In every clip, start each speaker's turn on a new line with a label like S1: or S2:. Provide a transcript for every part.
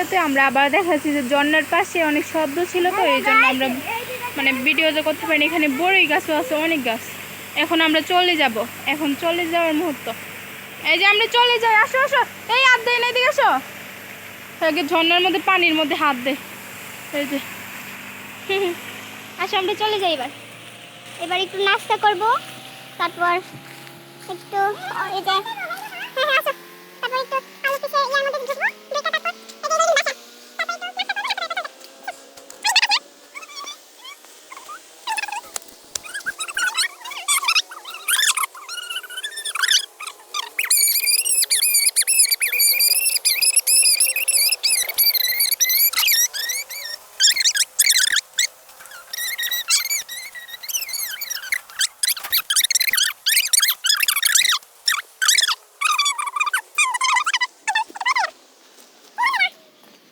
S1: এতে আমরা আবার দেখাচ্ছি যে ঝর্ণার পাশে অনেক শব্দ ছিল তো এই জন্য আমরা মানে ভিডিও যে করতে পারিনি এখানে বড়ই গাছও আছে অনেক গাছ। এখন আমরা চলে যাব এখন চলে যাওয়ার মুহূর্ত। এই যে আমরা চলে যাই আসো আসো। এই হাত দেয় না এদিকে আসো। আগে ঝর্ণার মধ্যে পানির মধ্যে হাত দে। এই যে।
S2: আসো আমরা চলে যাই এবার। এবার একটু নাস্তা করব তারপর একটু ও, এই যে হ্যাঁ হ্যাঁ আসো তারপর একটু আলু পিঠে ইয়ার মধ্যে ঢুকবো ঢুকে তারপর এই যে, এই যে, বাসা। তারপর একটু নাস্তা করব, তারপর-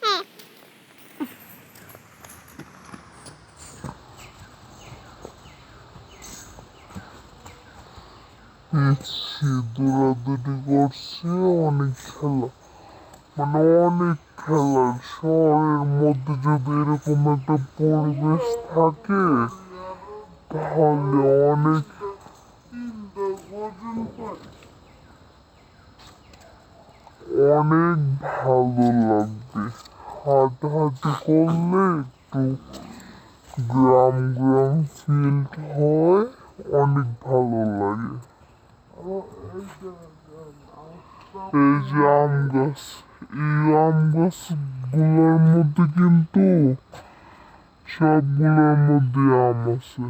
S2: হ্যাঁ
S3: পিচ্ছি দৌড়াদৌড়ি করছে, অনেক খেলা। মানে অনেক খেলার শহরের মধ্যে যদি এরকম একটা পরিবেশ থাকে, তাহলে অনেক অনেক ভালো লাগবে। হাঁটাহাঁটি করলে একটু গ্রাম গ্রাম ফিল হয় অনেক ভালো লাগে এই যে আম গাছ এই আম গাছগুলোর মধ্যে কিন্তু সবগুলোর মধ্যে আম আছে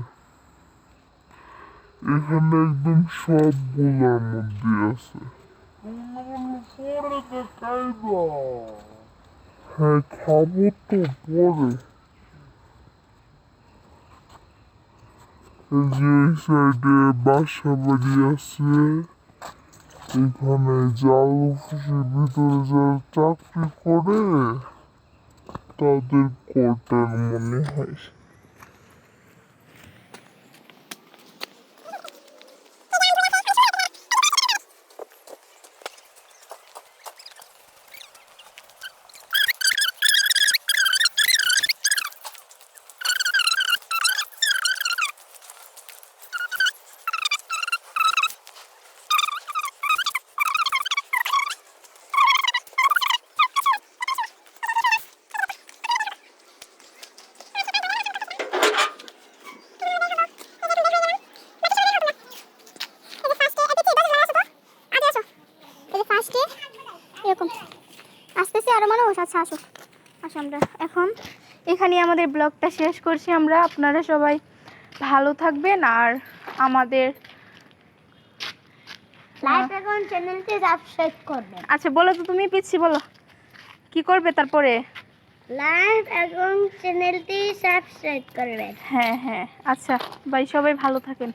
S3: এখানে একদম সবগুলোর মধ্যে আছে হ্যাঁ খাব তো পরে এই যে এই সাইডে বাসা বাড়ি আছে এখানে জাল অফিসের ভিতরে যারা চাকরি করে তাদের কোটার মনে হয়
S2: ফার্স্টে এরকম আসতেছে আরও মানুষ আচ্ছা আসো আসো আমরা
S1: এখন। এখানে আমাদের ব্লগটা শেষ করছি আমরা। আপনারা সবাই ভালো থাকবেন আর আমাদের
S2: চ্যানেলটি সাবস্ক্রাইব করবেন।
S1: আচ্ছা বলো তো তুমি পিচ্ছি বলো। কি করবে তারপরে?
S2: লাইভ এখন চ্যানেলটি সাবস্ক্রাইব করবেন।
S1: হ্যাঁ হ্যাঁ। আচ্ছা ভাই সবাই ভালো থাকেন।